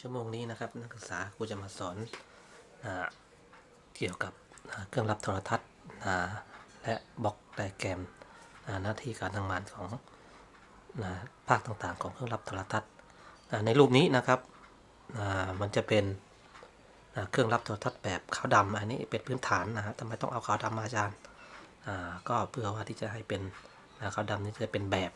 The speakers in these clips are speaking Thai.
ชั่วโมงนี้นะครับนักศึกษาครูจะมาสอนอเกี่ยวกับเครื่องรับโทรทัศน์และบล็อกไดแกรมหน้าที่การทำงานของนะภาคต่างๆ ของเครื่องรับโทรทัศน์ในรูปนี้นะครับมันจะเป็นเครื่องรับโทรทัศน์แบบขาวดำอันนี้เป็นพื้นฐานนะฮะทำไมต้องเอาขาวดำมาอาจารย์ก็เพื่อว่าที่จะให้เป็นนะขาวดำนี่จะเป็นแบบ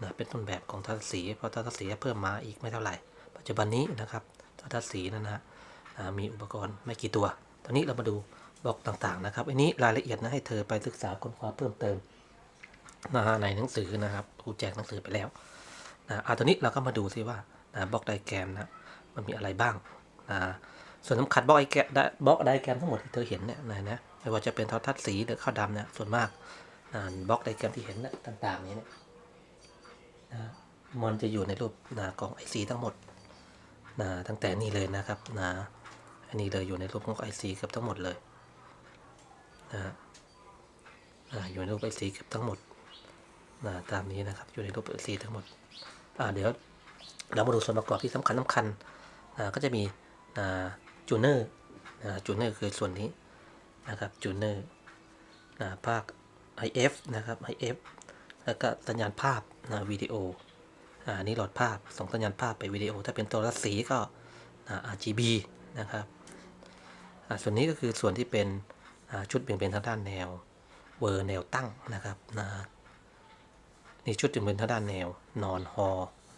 นะเป็นต้นแบบของทัศสีเพราะทัศสีเพิ่มมาอีกไม่เท่าไหร่ ปัจจุบันนี้นะครับทัศน์สีนะนะมีอุปกรณ์ไม่กี่ตัว ตอนนี้เรามาดูบล็อกต่างๆนะครับ อันนี้รายละเอียดนะให้เธอไปศึกษาค้นคว้าเพิ่มเติมนะฮะในหนังสือนะครับครูแจกหนังสือไปแล้วนะอ่าตอนนี้เราก็มาดูซิว่านะบล็อกไดแกรมนะมันมีอะไรบ้างนะส่วนสำคัญบล็อกไอแกรมบล็อกไดแกรมทั้งหมดที่เธอเห็นเนี่ยนะนะไม่ว่าจะเป็นโทรทัศน์สีหรือข้าวดำเนี่ยส่วนมากนะบล็อกไดแกรมที่เห็นนะต่างๆนี้เนี่ยนะมันจะอยู่ในรูปนะกล่องไอซีทั้งหมด นะตั้งแต่นี่เลยนะครับนะอันนี้เลยอยู่ในรูปของ IC เกือบทั้งหมดเลยนะอ่าอยู่ในรูป IC เกือบทั้งหมดนะตามนี้นะครับอยู่ในรูป IC ทั้งหมดอ่าเดี๋ยวเรามาดูส่วนประกอบที่สำคัญสำคัญนะก็จะมีนะจูเนอร์นะจูเนอร์คือส่วนนี้นะครับจูเนอร์นะภาค IF นะครับ IF แล้วก็สัญญาณภาพนะวิดีโอ อ่านี่หลดภาพส่งสัญญาณภาพไปวิดีโอ ถ้าเป็นตัวรัศสีก็อ่า RGB นะครับส่วนนี้ก็คือส่วนที่เป็นชุดเบี่ยงเบนทางด้านแนวเวอร์แนวตั้งนะครับนะนี่ชุดเบี่ยงเบนทางด้านแนวนอนฮอ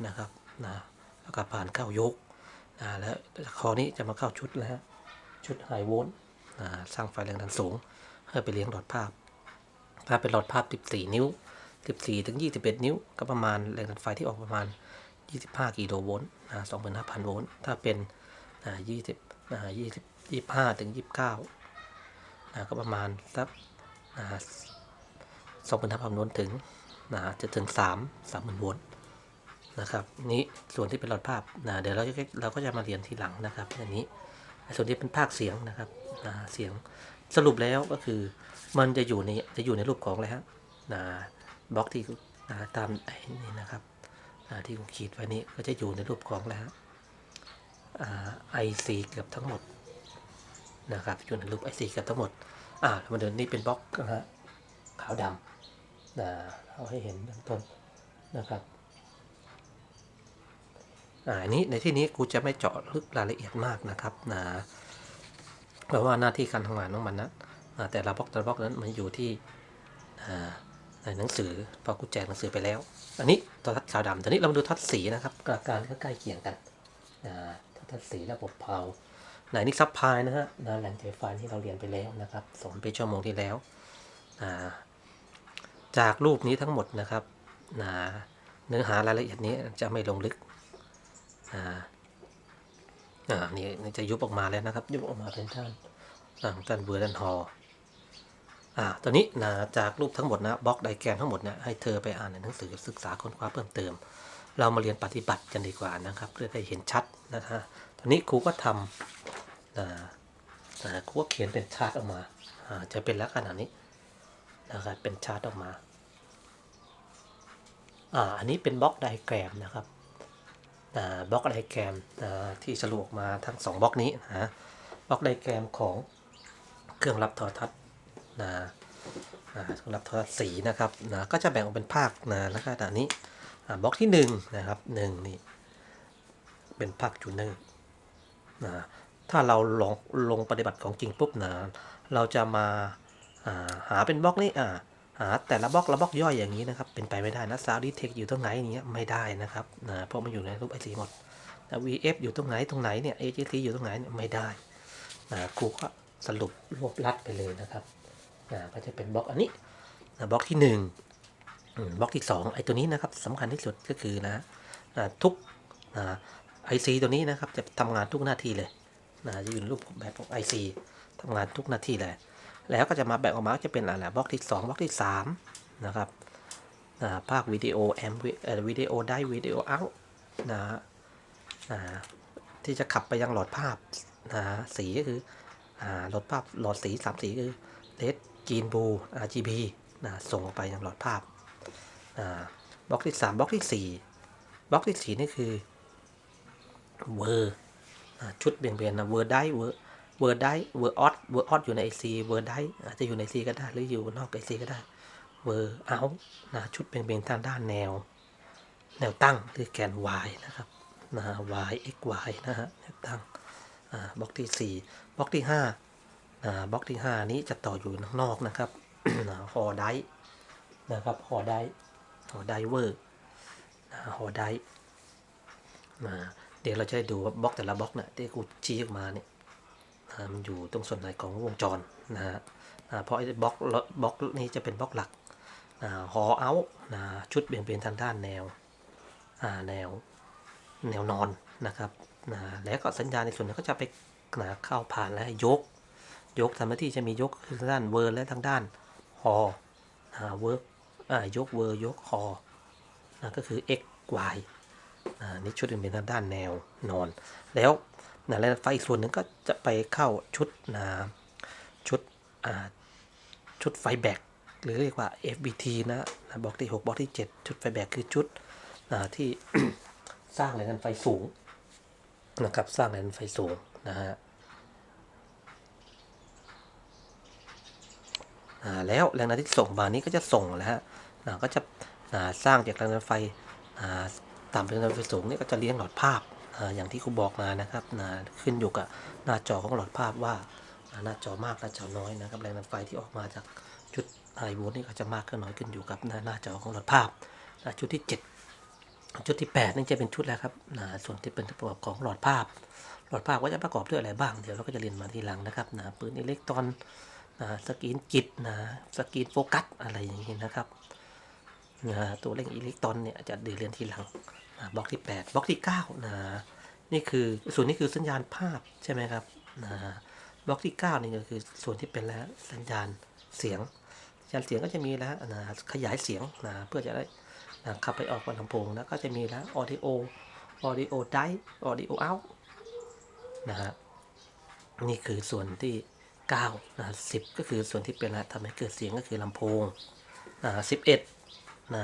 นะครับนะแล้วก็ผ่านเข้ายกอ่าแล้วคอนี้จะมาเข้าชุดแล้วชุดไฮโวลต์อ่าสร้างไฟแรงดันสูงเพื่อไปเลี้ยงหลอดภาพ ถ้าเป็นหลอดภาพ 14 นิ้ว 14ถึง21 นิ้ว ก็ประมาณแรงดันไฟที่ออกประมาณ 25 กิโลโวลต์นะ25,000 โวลต์ ถ้าเป็นอ่า20อ่า20 25ถึง29นะก็ประมาณสักอ่า25,000 โวลต์ถึงนะจะถึง 3 30,000 โวลต์นะครับนี่ส่วนที่เป็นหลอดภาพนะเดี๋ยวเราจะเราก็จะมาเรียนทีหลังนะครับอันนี้ส่วนที่เป็นภาคเสียงนะครับอ่าเสียงสรุปแล้วก็คือมันจะอยู่ในจะอยู่ในรูปของอะไรฮะนะ บล็อกที่าตามไอ้นี่นะครับที่ผมขีดไว้นี้ก็จะอยู่ในรูปของอะไรฮะไอซีเกือบทั้งหมดนะครับอยู่ในรูปไอซีเกือบทั้งหมดอ่ามาเดินนี่เป็นบล็อกนะฮะขาวดำนะเอาให้เห็นเบื้องต้นนะครับอ่าอันนี้ในที่นี้กูจะไม่เจาะลึกรายละเอียดมากนะครับนะเพราะว่าหน้าที่การทำงานของมันนะอ่าแต่ละบล็อกแต่ละบล็อกนั้นมันอยู่ที่อ่า หนังสือพอกูแจกหนังสือไปแล้ว อันนี้ตัวทัดขาวดำตอนนี้เรามาดูทัดสีนะครับอาการก็ใกล้เคียงกันทัดสีระบบเพาไหนนี่ซับพลายนะฮะนะแหล่งใจไฟที่เราเรียนไปแล้วนะครับสอนไปชั่วโมงที่แล้วาจากรูปนี้ทั้งหมดนะครับเนื้อหารายละเอียดนี้จะไม่ลงลึกนี่นี่จะยุบออกมาแล้วนะครับ ยุบออกมาเป็นด้านอ่าด้านเวอร์ด้านฮอ อ่าตอนนี้นะจากรูปทั้งหมดนะบล็อกไดแกรมทั้งหมดนะให้เธอไปอ่านในหนังสือศึกษาค้นคว้าเพิ่มเติม เรามาเรียนปฏิบัติกันดีกว่านะครับ เพื่อได้เห็นชัดนะฮะตอนนี้ครูก็ทำนะนะครูก็เขียนเป็นชาร์ตออกมาอ่าจะเป็นลักษณะนี้นะครับเป็นชาร์ตออกมาอ่าอันนี้เป็นบล็อกไดแกรมนะครับอ่าบล็อกไดแกรมอ่าที่สรุออกมาทั้งสองบล็อกนี้นะบล็อกไดแกรมของเครื่องรับโทรทัศน์ นะอ่าเครื่องรับโทรทัศน์สีนะครับนะก็จะแบ่งออกเป็นภาคนะแล้วก็อันนี้บล็อกที่หนึ่งนะครับหนึ่งนี่เป็นภาคจูเนอร์นะถ้าเราลงลงปฏิบัติของจริงปุ๊บนะเราจะมาาหาเป็นบล็อกนี้อ่าหาแต่ละบล็อกละบล็อกย่อยอย่างนี้นะครับ เป็นไปไม่ได้นะซาวดีเทคอยู่ตรงไหนอย่างเงี้ยไม่ได้นะครับนะเพราะมันอยู่ในรูปไอซีหมดนะ VF อยู่ตรงไหนตรงไหนเนี่ย AGC อยู่ตรงไหนเนี่ยไม่ได้นะครูก็สรุปรวบลัดไปเลยนะครับ ก็จะเป็นบล็อกอันนี้นะบล็อกที่หนึ่งบล็อกที่สองไอ้ตัวนี้นะครับสำคัญที่สุดก็คือนะนะทุกนะไอซีตัวนี้นะครับจะทำงานทุกหน้าที่เลยนะจะอยู่ในรูปแบบของ IC ทำงานทุกหน้าที่เลย แล้วก็จะมาแบ่งออกมาจะเป็นอะไรบล็อกที่ 2บล็อกที่3นะครับอ่าภาควิดีโอแอมวิดีโอได้วิดีโอเอานะฮะที่จะขับไปยังหลอดภาพนะสีก็คือหลอดภาพหลอดสีสามสีคือเลดจีนบู RGB นะส่งออกไปยังหลอดภาพบล็อกที่3บล็อกที่4บล็อกที่4นี่คือเวอร์ชุดเบี่ยงเบนนะเวอร์ได้เวอร์เวอร์ได้เวอร์ออสเวอร์ออสอยู่ใน IC เวอร์ได้อาจจะอยู่ใน IC ก็ได้หรืออยู่นอก IC ก็ได้เวอร์เอานะชุดเบี่ยงเบนทางด้านแนว แนวตั้งหรือแกน y นะครับนะ y x y นะฮะแนวตั้งบล็อกที่4บล็อกที่5 บล็อกที่ 5 นี้จะต่ออยู่ข้างนอกนะครับนะฮอได้นะครับฮอได้ฮอไดเวอร์นะฮอได้มาเดี๋ยวเราจะดูว่าบล็อกแต่ละบล็อกเนี่ยที่กูชี้ออกมาเนี่ยมันอยู่ตรงส่วนไหนของวงจรนะฮะเพราะไอ้บล็อกบล็อกนี้จะเป็นบล็อกหลักอ่าฮอเอานะชุดเบี่ยงเบนทางด้านแนวแนวแนวนอนนะครับนะแล้วก็สัญญาณในส่วนนี้ก็จะไปนะเข้าผ่านและยก ยกทำหน้าที่จะมียกทางด้านเวอร์และทางด้านฮออ่าเวิร์กยกเวอร์ยกฮอนะก็คือ x y อ่านี่ชุดหนึ่งเป็นทางด้านแนวนอน แล้วนะแล้วไฟอีกส่วนหนึ่งก็จะไปเข้าชุดนะชุดชุดไฟแบกหรือเรียกว่า FBT นะนะบล็อกที่ 6บล็อกที่ 7 ชุดไฟแบกคือชุดที่สร้างแรงดันไฟสูงนะครับสร้างแรงดันไฟสูงนะฮะอ่า แล้วแรงดันที่ส่งมานี้ก็จะส่งแล้วฮะก็จะสร้างจากแรงดันไฟต่ำเป็นแรงดันไฟสูงนี่ก็จะเลี้ยงหลอดภาพอย่างที่ครูบอกมานะครับขึ้นอยู่กับหน้าจอของหลอดภาพว่าหน้าจอมากหน้าจอน้อยนะครับแรงดันไฟที่ออกมาจากชุดไฮโวลต์นี่ก็จะมากขึ้นน้อยขึ้นอยู่กับหน้านาจอของหลอดภาพอ่าชุดที่7ชุดที่ 8 นี่จะเป็นชุดแล้วครับส่วนที่เป็นประกอบของหลอดภาพ หลอดภาพก็จะประกอบด้วยอะไรบ้างเดี๋ยวเราก็จะเรียนมาทีหลังนะครับปืนอิเล็กตรอน นะสกรีนกิตนะสกรีนโฟกัสอะไรอย่างนี้นะครับนะตัวเลขอิเล็กตรอนเนี่ยจะเรียนทีหลังนะบล็อกที่ 8บล็อกที่9นะนี่คือส่วนนี้คือสัญญาณภาพใช่ไหมครับนะบล็อกที่9นี่ก็คือส่วนที่เป็นแล้วสัญญาณเสียงสัญญาณเสียงก็จะมีแล้วนะขยายเสียงนะเพื่อจะได้นะขับไปออกกับลำโพงแล้วก็จะมีแล้ว audio audio die audio out นะฮะนี่คือส่วนที่ 9นะสิบก็คือส่วนที่เป็นละทำให้เกิดเสียงก็คือลำโพงนะสิบเอ็ดนะ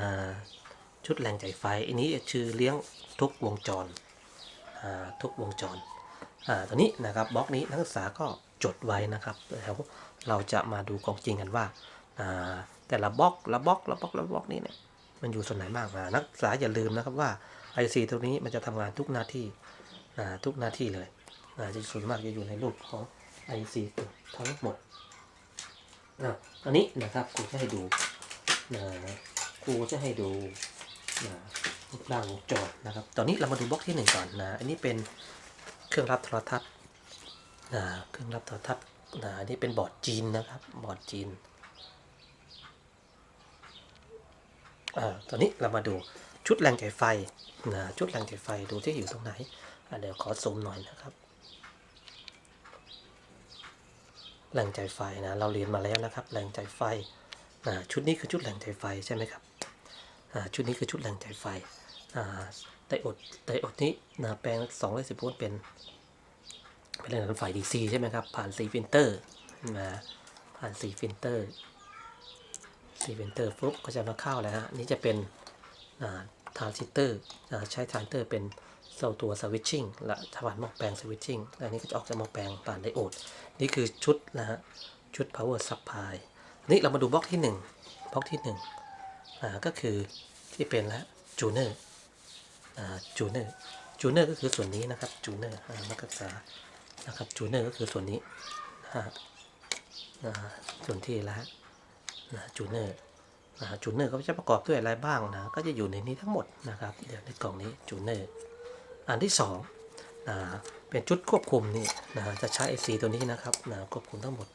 ชุดแรงจ่ายไฟ อันนี้ชื่อเลี้ยงทุกวงจรทุกวงจรตัวนี้นะครับบล็อกนี้นักศึกษาก็จดไว้นะครับแล้วเราจะมาดูของจริงกันว่า แต่ละบล็อกละบล็อกละบล็อกละบล็อกนี้เนี่ยมันอยู่ส่วนไหนมากนะนักศึกษาอย่าลืมนะครับว่า IC ตัวนี้มันจะทำงานทุกหน้าที่นะทุกหน้าที่เลยนะจะส่วนมากจะอยู่ในรูปของ IC ทั้งหมดนะอันนี้นะครับครูจะให้ดูนะครูจะให้ดูนะรูปร่างวงจรนะครับ ตอนนี้เรามาดูบล็อกที่หนึ่งก่อนนะ อันนี้เป็นเครื่องรับโทรทัศน์นะเครื่องรับโทรทัศน์นะอันนี้เป็นบอร์ดจีนนะครับ บอร์ดจีนอ่าตอนนี้เรามาดูชุดแรงจ่ายไฟนะชุดแรงจ่ายไฟดูที่อยู่ตรงไหนเดี๋ยวขอซูมหน่อยนะครับ แรงใจไฟนะเราเรียนมาแล้วนะครับ แรงใจไฟชุดนี้คือชุดแรงใจไฟใช่ไหมครับชุดนี้คือชุดแรงใจไฟไดโอดไดโอดนี้นะแปลง210โวลต์เป็นเป็นแรงดันไฟ DC ใช่ไหมครับ ผ่าน4ฟิลเตอร์นะผ่าน4ฟิลเตอร์ซีเวนเตอร์ปุ๊บก็จะมาเข้าแล้วฮะนี่จะเป็นทรานซิสเตอร์ใช้ทรานซิสเตอร์เป็น เซลตัวสวิตชิ่งและผ่านหม้อแปลงสวิตชิ่งและนี้ก็จะออกจากหม้อแปลงผ่านไดโอด นี่คือชุดนะฮะ ชุด power supply นี่เรามาดูบล็อกที่1บล็อกที่1อ่าก็คือที่เป็นแล้วจูเนอร์จูเนอร์จูเนอร์ก็คือส่วนนี้นะครับจูเนอร์นักศึกษานะครับจูเนอร์ก็คือส่วนนี้นะฮะอ่าส่วนที่ล้วนะจูเนอร์นะจูเนอร์ก็จะประกอบด้วยอะไรบ้างนะก็จะอยู่ในนี้ทั้งหมดนะครับเดี๋ยวในกล่องนี้จูเนอร์ อันที่สองนะเป็นชุดควบคุมนี่นะจะใช้ไอซีตัวนี้นะครับนะควบคุมทั้งหมด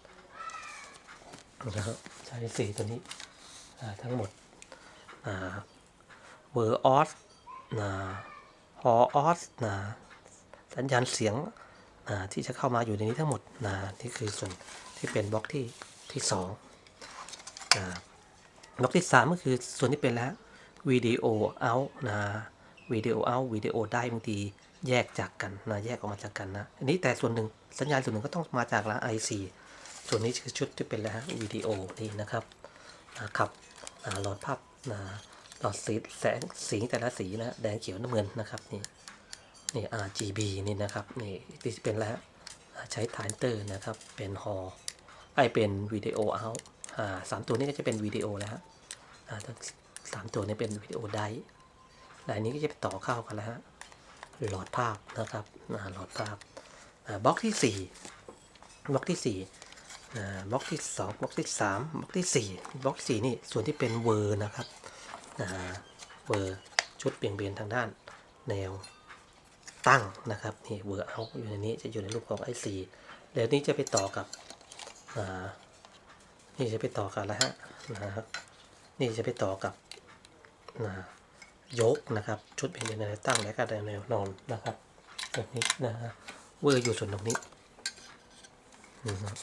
นะครับใช้ไอซีตัวนี้นะทั้งหมดนะเวอร์ออสนะฮอออสนะสัญญาณเสียงนะที่จะเข้ามาอยู่ในนี้ทั้งหมดนะนี่คือส่วนที่เป็นบล็อกที่ที่สองบล็อกที่ 3 ก็คือส่วนที่เป็นแล้ววิดีโอเอานะ วิดีโอเอาวิดีโอได้บางทีแยกจากกันนะแยกออกมาจากกันนะอันนี้แต่ส่วนหนึ่งสัญญาณส่วนหนึ่งก็ต้องมาจากละ IC ส่วนนี้คือชุดที่เป็นแล้ววิดีโอนี่นะครับนะครับหลอดภาพนะหลอดสีแสงสีแต่ละสีนะแดงเขียวน้ำเงินนะครับนี่นี่ RGB นี่นะครับนี่ที่เป็นแล้วใช้ฐานเตอร์นะครับเป็นฮอไอเป็นวิดีโอเอาสามตัวนี้ก็จะเป็นวิดีโอแล้วฮะสามตัวนี้เป็นวิดีโอได้ ร์ไดร์นี้ก็จะไปต่อเข้ากันแล้วฮะหลอดภาพนะครับหลอดภาพบล็อกที่สี่บล็อกที่สี่บล็อกที่สองบล็อกที่สามบล็อกที่สี่บล็อกที่สี่นี่ส่วนที่เป็นเวอร์นะครับเวอร์ชุดเบี่ยงเบนทางด้านแนวตั้งนะครับนี่เวอร์เอาอยู่ในนี้จะอยู่ในรูปของ IC เดี๋ยวนี้จะไปต่อกับนี่จะไปต่อกับอะไรฮะนะครับนี่จะไปต่อกับนะ ยกนะครับ ชุดเป็นในวตั้งและก็ในแนวนอนนะครับแบบนี้นะฮะเวอร์อยู่ส่วนตรงนี้นะครับ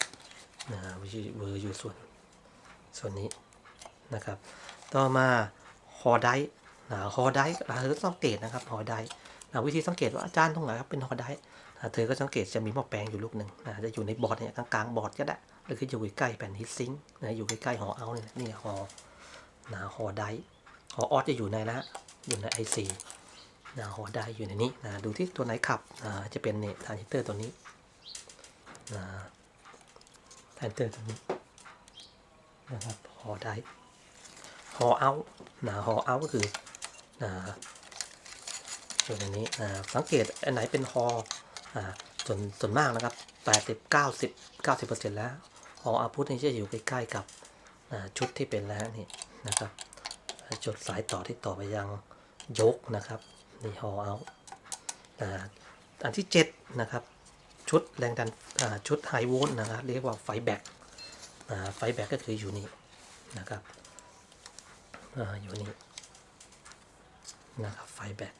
นะฮะเวอร์อยู่ส่วนส่วนนี้นะครับ ต่อมาฮอไดนะฮอไดเราต้องสังเกตนะครับฮอไดนะวิธีสังเกตว่าอาจารย์ตรงไหนครับเป็นฮอไดร์นะเธอก็สังเกตจะมีหม้อแปลงอยู่ลูกหนึ่งนะจะอยู่ในบอร์ดเนี่ยกลางๆบอร์ดก็ได้หรือคืออยู่ใกล้แผ่นฮิตซิงนะอยู่ใกล้ๆหอเอาเนี่ยนี่หอนะหอไดร์หอออสจะอยู่ในนะ อยู่ใน IC นะหอไดร์อยู่ในนี้นะดูที่ตัวไหนขับนะจะเป็นเนี่ยทรานซิสเตอร์ตัวนี้นะทรานซิสเตอร์ตัวนี้นะครับหอไดร์หอเอานะหอเอาก็คือนะอยู่ในนี้อ่าสังเกตอันไหนเป็นฮออ่าส่วนส่วนมากนะครับ80 90 90 แล้วฮออาพุทนี่จะอยู่ใกล้ๆกับชุดที่เป็นแล้วนี่นะครับจุดสายต่อที่ต่อไปยัง ยกนะครับนี่ฮอเอาอ่าอันที่ 7 นะครับ ชุดแรงดันอ่าชุดไฮโวลต์นะครับเรียกว่าไฟแบ็กอ่าไฟแบ็กก็คืออยู่นี่นะครับอ่าอยู่นี่นะครับไฟแบ็ก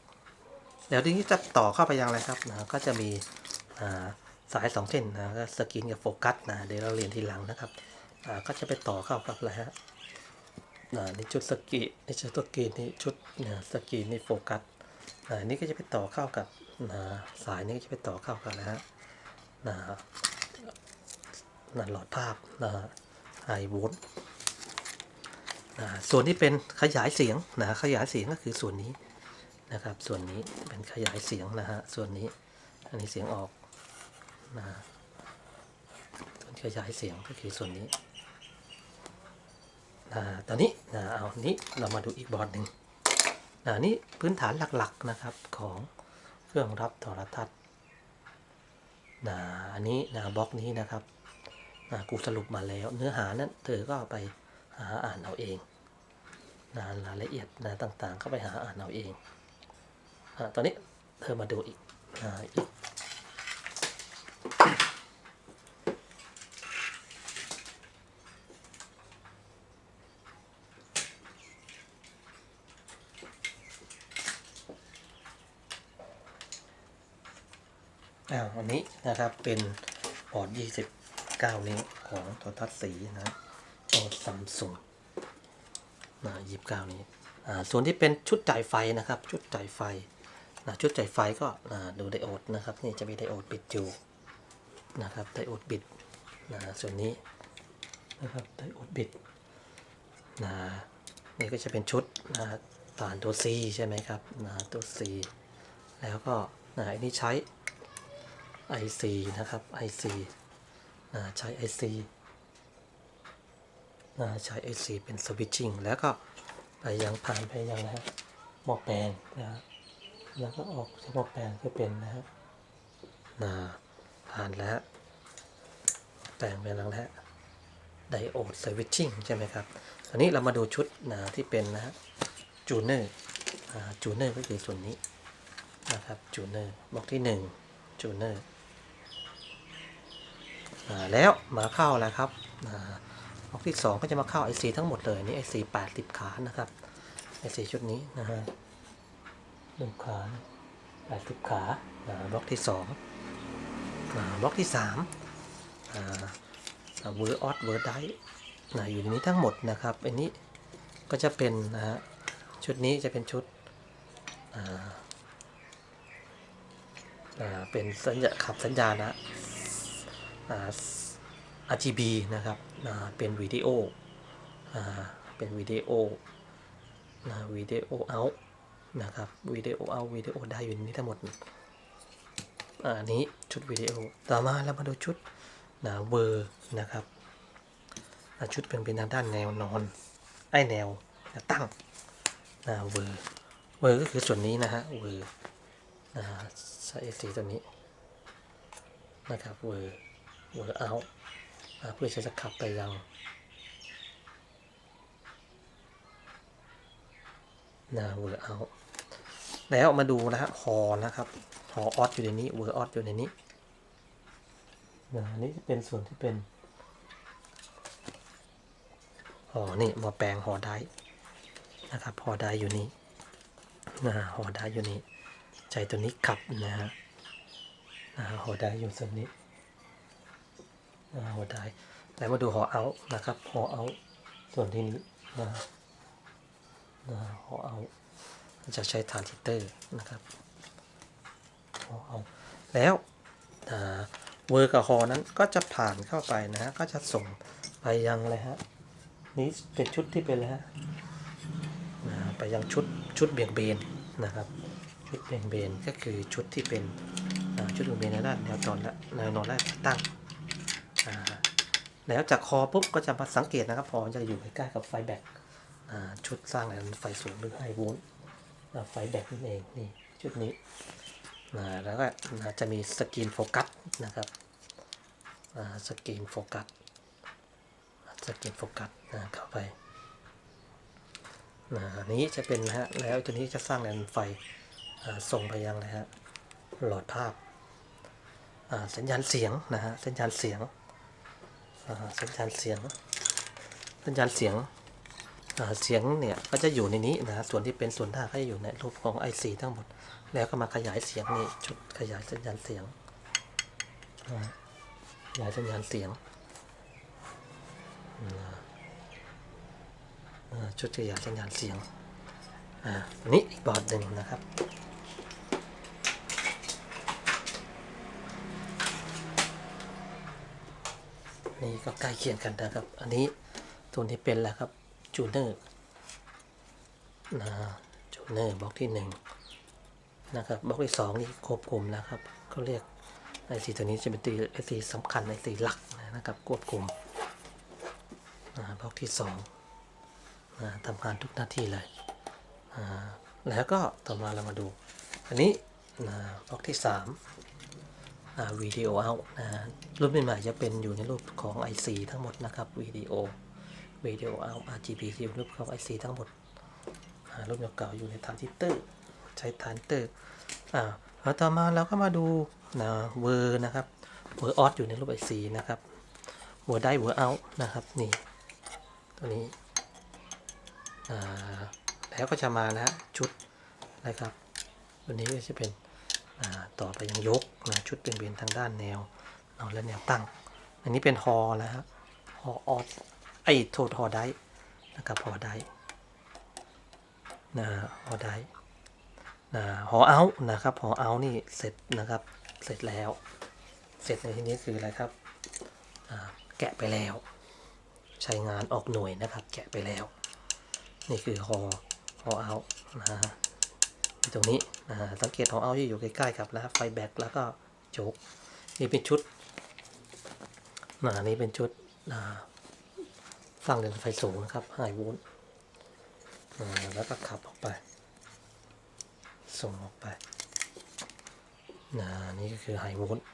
เดี๋ยวทีนี้จะต่อเข้าไปยังอะไรครับนะก็จะมีอ่าสายสองเส้นนะก็สกรีนกับโฟกัสนะเดี๋ยวเราเรียนทีหลังนะครับอ่าก็จะไปต่อเข้ากับอะไรฮะ อ่านี่ชุดสกรีนนี่ชุดสกรีนนี่ชุดนี่ยสกรีนนี่โฟกัสอ่านี่ก็จะไปต่อเข้ากับนะสายนี้ก็จะไปต่อเข้ากันนะฮะนะนะหลอดภาพนะไฮโวลต์ส่วนที่เป็นขยายเสียงนะขยายเสียงก็คือส่วนนี้นะครับ ส่วนนี้เป็นขยายเสียงนะฮะส่วนนี้อันนี้เสียงออกนะส่วนขยายเสียงก็คือส่วนนี้ นะตอนนี้นะเอานี้เรามาดูอีกบอร์ดหนึ่งนะนี่พื้นฐานหลักๆนะครับของเครื่องรับโทรทัศน์นะอันนี้นะบล็อกนี้นะครับนะกูสรุปมาแล้ว เนื้อหานั้นเธอก็ไปหาอ่านเอาเองนะรายละเอียดนะต่างๆ ก็ไปหาอ่านเอาเองอตอนนี้เธอมาดูอีกอ่าอีกอ้าวอั นะครับ เป็นพอร์ต 29 นิ้วของโทรทัศน์สีนะโอซัมซุงนะ29 นี้อ่าส่วนที่เป็นชุดจ่ายไฟนะครับ ชุดจ่ายไฟนะชุดจ่ายไฟก็ดูไดโอดนะครับ นี่จะมีไดโอดบิดอยู่นะครับไดโอดบิดนะส่วนนี้นะครับไดโอดบิดนะนี่ก็จะเป็นชุดนะฐานตัว C ใช่ไหมครับนะตัว C แล้วก็นะอันนี้ใช้ IC นะครับ IC นะใช้ IC นะใช้ IC เป็น switching แล้วก็ไปยังผ่านไปยังนะฮะหม้อแปลงนะฮะแล้วก็ออกจากหม้อแปลงก็เป็นนะฮะนะผ่านแล้ว แปลงเป็นแล้วไดโอด switching ใช่ไหมครับตอนนี้เรามาดูชุดนะที่เป็นนะฮะจูเนอร์จูเนอร์ก็คือส่วนนี้นะครับจูเนอร์บล็อกที่1จูเนอร์ แล้วมาเข้าแล้วครับบล็อกที่ 2 ก็จะมาเข้า IC ทั้งหมดเลยนี่ IC 80 ขานะครับ IC ชุดนี้นะฮะหนึ่งขา80 ขาอ่าบล็อกที่2อ่าบล็อกที่3อ่าเวอร์ออสเวอร์ไดอยู่ในนี้ทั้งหมดนะครับอันนี้ก็จะเป็นนะฮะชุดนี้จะเป็นชุดเป็นสัญญาขับสัญญาณนะ RGB นะครับเป็นวิดีโอเป็นวิดีโอนะวิดีโอเอานะครับวิดีโอเอาวิดีโอได้อยู่ในนี้ทั้งหมดอันนี้ชุดวิดีโอต่อมาเรามาดูชุดนะเวอร์นะครับชุดเป็นเป็นทางด้านแนวนอนไอแนวตั้งนะเวอร์เวอร์ก็คือส่วนนี้นะฮะเวอร์นะฮะใส่สีตัวนี้นะครับเวอร์ เวอร์เอาเพื่อจะขับไปยังนะเวอร์เอาแล้วมาดูนะฮะฮอนะครับฮอออสอยู่ในนี้เวอร์ออสอยู่ในนี้นะอันนี่เป็นส่วนที่เป็นหอนี่มาแปลงหอได้นะครับหอได้อยู่นี้นะหอได้อยู่นี้ใจตัวนี้ขับนะฮะนะหอได้อยู่ส่วนนี้ หอได้แล้วมาดูหอเอานะครับหอเอาส่วนที่นี้นะนะหอเอาจะใช้ทานซิเตอร์นะครับเอเอาแล้วเวอร์กับฮอนั้นก็จะผ่านเข้าไปนะฮะก็จะส่งไปยังอะไรฮะนี่เป็นชุดที่เป็นอะไรฮะไปยังชุดชุดเบี่ยงเบนนะครับ ชุดเบี่ยงเบนก็คือชุดที่เป็นชุดเบี่ยงเบนในด้านแนวจรและแนวนอนและตั้ง แล้วจากคอปุ๊บก็จะมาสังเกตนะครับพอจะอยู่ใกล้ๆกับไฟแบ็กชุดสร้างแรงไฟสูงหรือไฮโวลต์ไฟแบตนั่นเองนี่ชุดนี้นะแล้วก็จะมีสกรีนโฟกัสนะครับสกรีนโฟกัสสกรีนโฟกัสนะเข้าไปนะนี้จะเป็นนะฮะแล้วตัวนี้จะสร้างแรงไฟส่งไปยังนะฮะหลอดภาพสัญญาณเสียงนะฮะสัญญาณเสียง สัญญาณเสียง สัญญาณเสียงเสียงเนี่ยก็จะอยู่ในนี้นะส่วนที่เป็นส่วนหน้าก็จะอยู่ในรูปของ IC ทั้งหมด แล้วก็มาขยายเสียงนี่ชุดขยายสัญญาณเสียงขยายสัญญาณเสียงชุดขยายสัญญาณเสียงอ่าอันนี้อีกบอร์ดหนึ่งนะครับ นี่ก็ใกล้เคียงกันนะครับ อันนี้ตัวนี้เป็นแล้วครับจูเนอร์นะจูเนอร์บล็อกที่หนึ่งนะครับบล็อกที่สองนี่ควบคุมนะครับเขาเรียกไอซีตัวนี้จะเป็นตีไอซีสำคัญไอซีหลักนะครับควบคุมนะบล็อกที่สองนะทำงานทุกหน้าที่เลยอ่าแล้วก็ต่อมาเรามาดู อันนี้นะบล็อกที่สาม วิดีโอเอานะรุ่นใหม่ๆจะเป็นอยู่ในรูปของ IC ทั้งหมดนะครับวิดีโอวิดีโอเอา RGB ที่อยู่รูปของ IC ทั้งหมดรุ่นเก่าๆอยู่ในทานซิเตอร์ใช้ทานเตอร์อ่าต่อมาเราก็มาดูนะเวอร์นะครับเวอร์ออสอยู่ในรูป IC นะครับเวอร์ได้เวอร์เอานะครับนี่ตัวนี้อ่าแล้วก็จะมานะฮะชุดนะครับตัวนี้ก็จะเป็น ต่อไปยังยกนะชุดเป็นเบียนทางด้านแนวนอนและแนวตั้ง อันนี้เป็นฮอแล้วฮะฮอออสไอ้โทษฮอได้นะครับฮอได้นะฮอได้นะฮอเอานะครับฮอเอานี่เสร็จนะครับเสร็จแล้ว เสร็จในที่นี้คืออะไรครับแกะไปแล้ว ใช้งานออกหน่วยนะครับ แกะไปแล้ว นี่คือฮอฮอเอานะฮะ ตรงนี้สังเกตของเอาที่อยู่ใกล้ๆกับแล้วไฟแบ็กแล้วก็โจกนี่เป็นชุดนะนี่เป็นชุดนะสร้างเดินไฟสูงนะครับไฮโวลต์อ่าแล้วก็ขับออกไป ส่งออกไปนะนี่ก็คือไฮโวลต์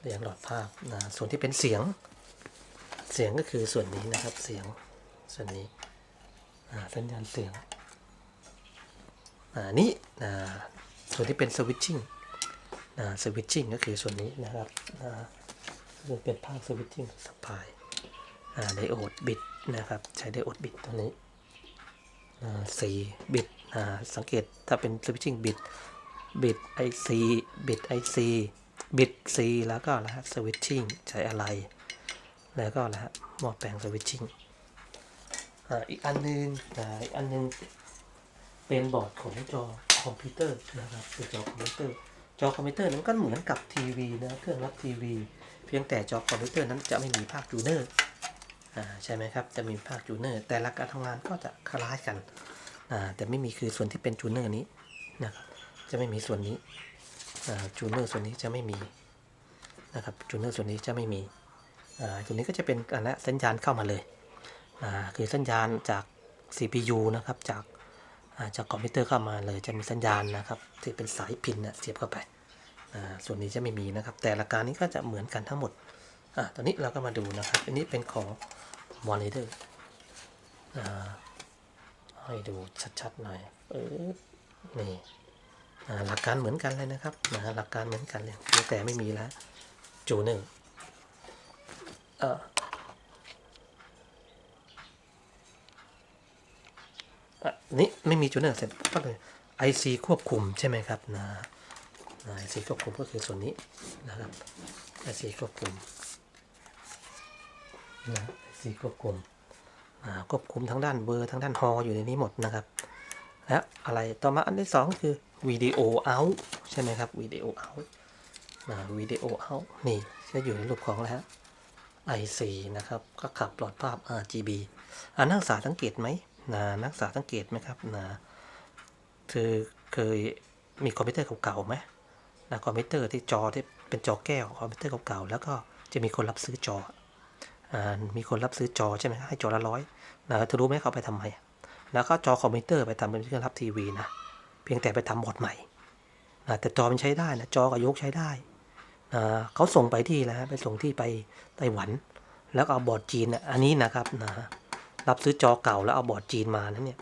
เรียงหลอดภาพนะส่วนที่เป็นเสียง เสียงก็คือส่วนนี้นะครับเสียงส่วนนี้สัญญาณเสียง นี่อ่าส่วนที่เป็นสวิตชิ่งสวิตชิ่งก็คือส่วนนี้นะครับอ่าจะเป็นภาคสวิตชิ่งสปายไดโอดบิตนะครับ ใช้ไดโอดบิตตัวนี้สี่บิตอ่าสังเกตถ้าเป็นสวิตชิ่งบิตบิตไอซีบิตไอซีบิตซีแล้วก็แล้วสวิตชิ่งใช้อะไร แล้วก็แล้วหม้อแปลงสวิตชิ่งอีกอันหนึงอ่าอีกอันหนึง เป็นบอร์ดของจอคอมพิวเตอร์นะครับเป็นจอคอมพิวเตอร์ จอคอมพิวเตอร์นั้นก็เหมือนกับทีวีนะเครื่องรับทีวี เพียงแต่จอคอมพิวเตอร์นั้นจะไม่มีภาคจูเนอร์อ่าใช่ไหมครับ จะมีภาคจูเนอร์ แต่หลักการทำงานก็จะคล้ายกันอ่าแต่ไม่มีคือส่วนที่เป็นจูเนอร์นี้นะครับ จะไม่มีส่วนนี้จูเนอร์ส่วนนี้จะไม่มีนะครับ จูเนอร์ส่วนนี้จะไม่มีอ่าตัวนี้ก็จะเป็นอันละสัญญาณเข้ามาเลยอ่าคือสัญญาณจาก CPU นะครับ จาก จากคอมพิวเตอร์เข้ามาเลยจะมีสัญญาณนะครับที่เป็นสายพินนะเสียบเข้าไป ส่วนนี้จะไม่มีนะครับ แต่หลักการนี้ก็จะเหมือนกันทั้งหมดอตอนนี้เราก็มาดูนะครับ อันนี้เป็นของมอนิเตอร์ให้ดูชัดๆหน่อยเออนี่หลักการเหมือนกันเลยนะครับหลักการเหมือนกันเลยแต่ไม่มีแล้วจูเนอร์เอ่ออะ นี่ไม่มีจูเนอร์เสร็จก็เลย IC ควบคุมใช่ไหมครับนะนะ IC ควบคุมก็คือส่วนนี้นะครับ IC ควบคุมนะ IC ควบคุมอ่าควบคุมทั้งด้านเบอร์ทั้งด้านฮออยู่ในนี้หมดนะครับ และอะไรต่อมาอันที่สองคือวิดีโอเอาใช่ไหมครับวิดีโอเอาวิดีโอเอานี่จะอยู่ในรูปของแล้ว IC นะครับ ก็ขับปลอดภาพ RGB อ่านักศึกษาสังเกตไหม นะนักศึกษาสังเกตไหมครับนะคือเคยมีคอมพิวเตอร์เก่าๆไหมนะคอมพิวเตอร์ที่จอที่เป็นจอแก้วคอมพิวเตอร์เก่าๆแล้วก็จะมีคนรับซื้อจออ่ามีคนรับซื้อจอใช่ไหมให้จอละร้อยนะเธอรู้ไหมเขาไปทำไมแล้วก็จอคอมพิวเตอร์ไปทำเป็นเครื่องรับทีวีนะเพียงแต่ไปทำบอร์ดใหม่นะแต่จอมันใช้ได้นะจอกับยกใช้ได้นะเขาส่งไปที่แล้วไปส่งที่ไปไต้หวัน แล้วก็เอาบอร์ดจีนนะอันนี้นะครับนะ รับซื้อจอเก่าแล้วเอาบอร์ดจีนมานะเนี่ย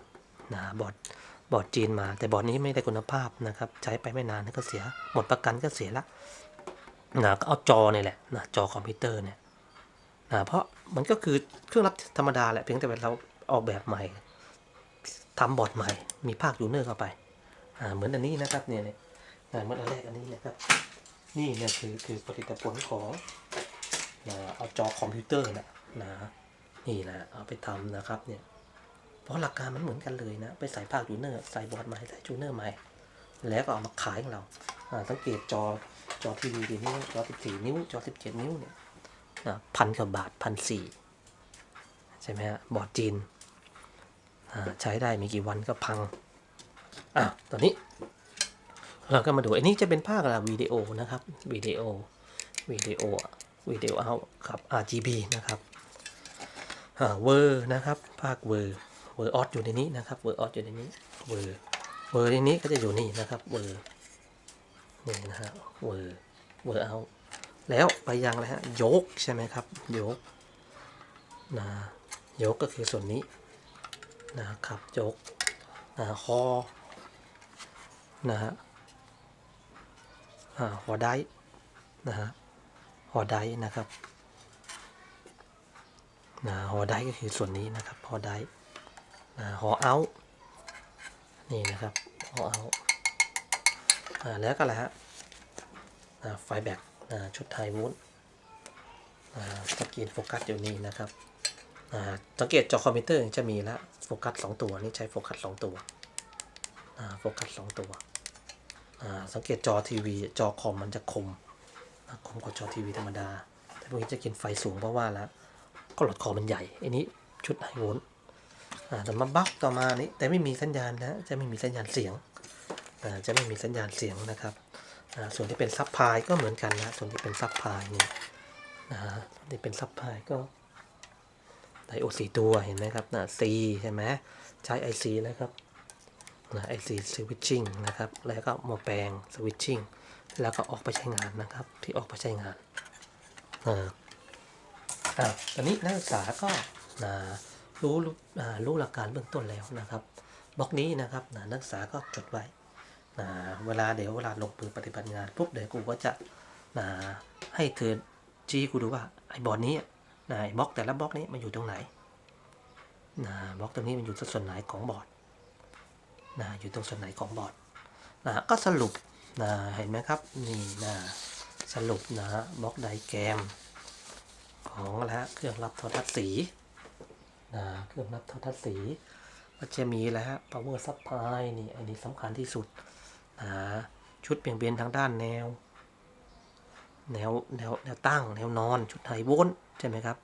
นะบอร์ดบอร์ดจีนมา แต่บอร์ดนี้ไม่ได้คุณภาพนะครับ ใช้ไปไม่นานก็เสีย หมดประกันก็เสียละนะก็เอาจอเนี่ยแหละนะจอคอมพิวเตอร์เนี่ยนะเพราะมันก็คือเครื่องรับธรรมดาแหละเพียงแต่เราออกแบบใหม่ทำบอร์ดใหม่ มีภาคยูเนอร์เข้าไปอ่าเหมือนอันนี้นะครับเนี่ยเนี่ยอ่าเหมือนอันแรกอันนี้นะครับ นี่เนี่ยคือคือผลิตผลของนะเอาจอคอมพิวเตอร์นะนะ นี่นะเอาไปทำนะครับเนี่ยเพราะหลักการมันเหมือนกันเลยนะ ไปใส่ภาคยูเนอร์ใส่บอร์ดใหม่ใส่จูเนอร์ใหม่แล้วก็เอามาขายของเราสังเกตจอจอทีวีดีนิ้วจอ14นิ้ว จอ17นิ้วเนี่ยพันกว่าบาทพันสี่ใช่ไหมฮะบอร์ดจีนใช้ได้ม่กี่วันก็พังอะตอนนี้เราก็มาดูอันนี้จะเป็นภาคอะไรวิดีโอนะครับวิดีโอวิดีโอวิดีโอเอาครับ RGB นะครับ เวอร์นะครับ ภาคเวอร์เวอร์ออสอยู่ในนี้นะครับเวอร์ออสอยู่ในนี้เวอร์เวอร์ในนี้ก็จะอยู่นี่นะครับเวอร์นี่นะฮะเวอร์เวอร์เอาแล้วไปยังอะไรฮะยกใช่ไหมครับยกนะยกก็คือส่วนนี้นะครับยกนะคอนะฮะอ่าหัวได้นะฮะหัวได้นะครับ นะหัวได้ก็คือส่วนนี้นะครับหัวได้นะหัวเอานี่นะครับหัวเอาแล้วก็อะไรฮะไฟแบกชุดไทยวุ้นอ่าสกรีนโฟกัสอยู่นี่นะครับสังเกตจอคอมพิวเตอร์จะมีแล้วโฟกัสสองตัวนี่ใช้โฟกัสสองตัวโฟกัสสองตัว สังเกตจอทีวีจอคอมมันจะคมคมกว่าจอทีวีธรรมดา แต่พวกนี้จะกินไฟสูงเพราะว่าแล้ว ก็หลอดคอมันใหญ่ อันนี้ชุดไฮโวลต์อ่าแต่มาบักต่อมานี้แต่ไม่มีสัญญาณนะ จะไม่มีสัญญาณเสียงอ่าจะไม่มีสัญญาณเสียงนะครับอ่าส่วนที่เป็นซับพายก็เหมือนกันนะ ส่วนที่เป็นซับพายนี่นะฮะส่วนที่เป็นซับพายก็ไดโอดสี่ตัวเห็นไหมครับนะ C ใช่ไหมใช้ IC นะครับนะ IC switching นะครับ แล้วก็มาแปลง switching แล้วก็ออกไปใช้งานนะครับ ที่ออกไปใช้งาน ตอนนี้นักศึกษาก็นะรู้รู้หลักการเบื้องต้นแล้วนะครับบล็อกนี้นะครับนะนักศึกษาก็จดไว้นะเวลาเดี๋ยวเวลาลงมือปฏิบัติงานปุ๊บเดี๋ยวกูก็จะนะให้เธอจี้กูดูว่าไอ้บอร์ดนี้นะไอ้บล็อกแต่ละบล็อกนี้มันอยู่ตรงไหนนะบล็อกตรงนี้มันอยู่ส่วนไหนของบอร์ดนะอยู่ตรงส่วนไหนของบอร์ดนะก็สรุปนะเห็นไหมครับนี่นะสรุปนะบล็อกไดแกรม ของแล้วเครื่องรับโทรทัศน์สีนะเครื่องรับโทรทัศน์สี ก็จะมีแล้วฮะ power supply นี่อันนี้สำคัญที่สุดนะชุดเปลี่ยนเบนทางด้านแนว แนวแนวแนวตั้ง แนวนอนชุดไฮโวลต์ใช่ไหมครับ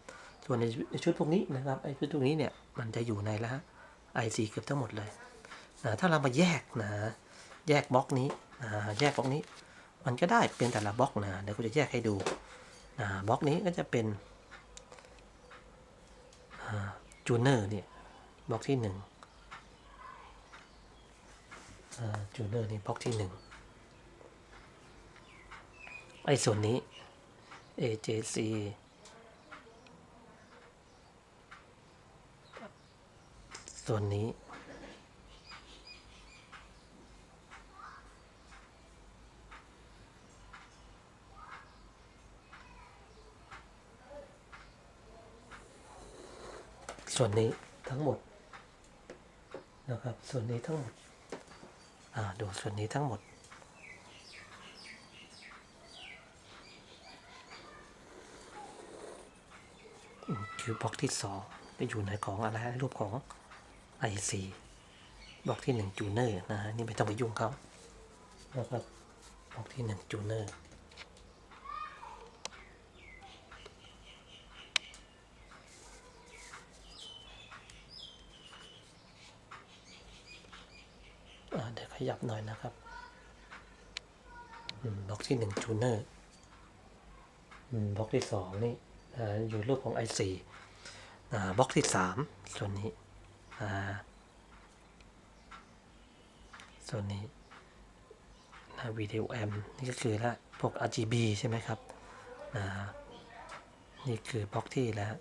ส่วนในชุดพวกนี้นะครับไอ้ชุดพวกนี้เนี่ยมันจะอยู่ในละไอซีเกือบทั้งหมดเลยนะถ้าเรามาแยกนะแยกบล็อกนี้นะแยกบล็อกนี้ มันก็ได้เป็นแต่ละบล็อกนะเดี๋ยวกูจะแยกให้ดูนะบล็อกนี้ก็จะเป็น จูเนอร์เนี่ยบล็อกที่หนึ่งจูเนอร์นี่บล็อกที่หนึ่งไอ้ส่วนนี้ AJC ส่วนนี้ ส่วนนี้ทั้งหมดนะครับ ส่วนนี้ทั้งหมดอ่าดูส่วนนี้ทั้งหมดคือบล็อกที่สองจะอยู่ในของอะไรรูปของ IC บล็อกที่หนึ่งจูเนอร์นะฮะนี่ไม่ต้องไปยุ่งเขานะครับบล็อกที่หนึ่งจูเนอร์อ่าเดี๋ยว ขยับหน่อยนะครับบล็อกที่หนึ่งจูเนอร์บล็อกที่สองนี่อยู่รูปของ IC อ่าบล็อกที่สามส่วนนี้ส่วนนี้นะวิดีโอแอมนี่ก็คือละพวก RGB ใช่ไหมครับอ่านี่คือบล็อกที่แล้ว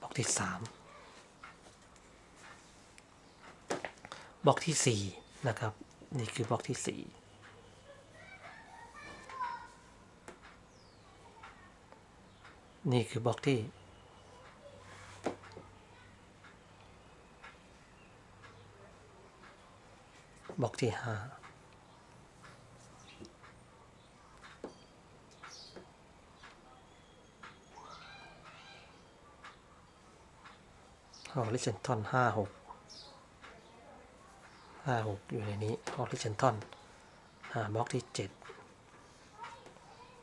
บล็อกที่สาม บล็อกที่สี่นะครับ นี่คือบล็อกที่สี่นี่คือบล็อกที่ บล็อกที่ห้าฮอริเซนทอนห้าหก ห้าหกอยู่ในนี้ฮอริเซนทอนอ่าบล็อกที่เจ็ด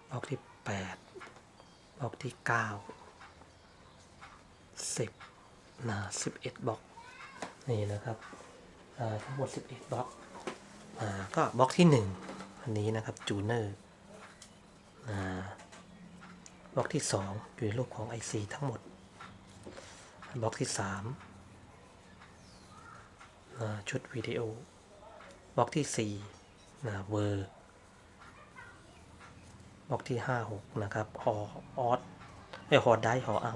บล็อกที่แปดบล็อกที่เก้าสิบนะสิบเอ็ดบล็อกนี่นะครับทั้งหมดสิบเอ็ดบล็อกอก็บล็อกที่หนึ่งอันนี้นะครับจูเนอร์บล็อกที่สองอยู่ในรูปของ IC ทั้งหมดบล็อกที่สาม ชุดวิดีโอบล็อกที่สี่นะเวอร์บล็อกที่ห้าหกนะครับหอออสไอหอได้หอเอา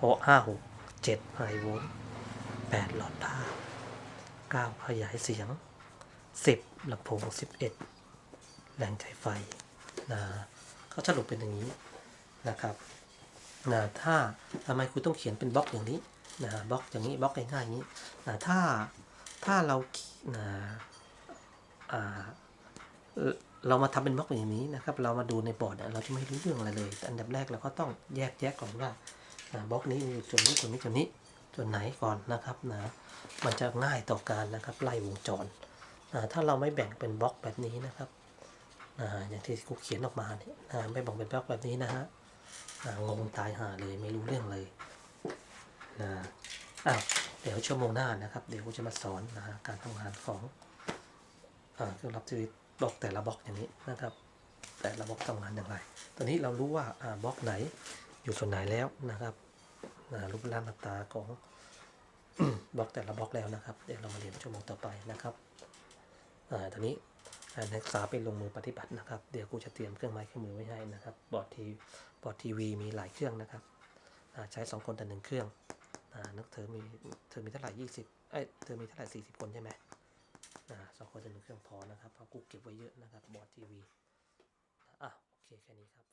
หอห้าหกเจ็ดไฮโวลต์แปดหลอดภาพเก้าขยายเสียงสิบลำโพงสิบเอ็ดแหล่งใช้ไฟนะเขาสรุปเป็นอย่างนี้นะครับนะถ้าทำไมคุณต้องเขียนเป็นบล็อกอย่างนี้นะบล็อกอย่างนี้บล็อกง่ายๆอย่างนี้นะถ้า ถ้าเรานะเรามาทำเป็นบล็อกอย่างนี้นะครับ เรามาดูในบอร์ดเราจะไม่รู้เรื่องอะไรเลยอันดับแรกเราก็ต้องแยกแยะก่อนว่าบล็อกนี้มีส่วนนี้ส่วนนี้ส่วนนี้ส่วนไหนก่อนนะครับนะมันจะง่ายต่อการนะครับไล่วงจรถ้าเราไม่แบ่งเป็นบล็อกแบบนี้นะครับอย่างที่กูเขียนออกมาเนี่ยไม่แบ่งเป็นบล็อกแบบนี้นะฮะงงตายหาเลยไม่รู้เรื่องเลยนะอ้าว เดี๋ยวชั่วโมงหน้านะครับ เดี๋ยวกูจะมาสอนนะการทำงานของเครื่องรับทีวีบล็อกแต่ละบล็อกอย่างนี้นะครับ แต่ละบล็อกทำงานอย่างไร ตอนนี้เรารู้ว่าบล็อกไหนอยู่ส่วนไหนแล้วนะครับรูปร่างหน้าตาของบล็อกแต่ละบล็อกแล้วนะครับ เดี๋ยวเรามาเรียนชั่วโมงต่อไปนะครับอตอนนี้นักศึกษาไปลงมือปฏิบัตินะครับ เดี๋ยวกูจะเตรียมเครื่องไม้เครื่องมือไว้ให้นะครับ บอร์ดทีบอร์ดทีวีมีหลายเครื่องนะครับ ใช้สองคนแต่หนึ่งเครื่อง อ่านักเธอมีเธอมีเท่าไหร่ยี่สิบเอ้ยเธอมีเท่าไหร่สี่สิบคนใช่ไหมอ่าสองคนจะหนึ่งเครื่องพอนะครับเพราะกูเก็บไว้เยอะนะครับบอร์ดทีวีอะโอเคแค่นี้ครับ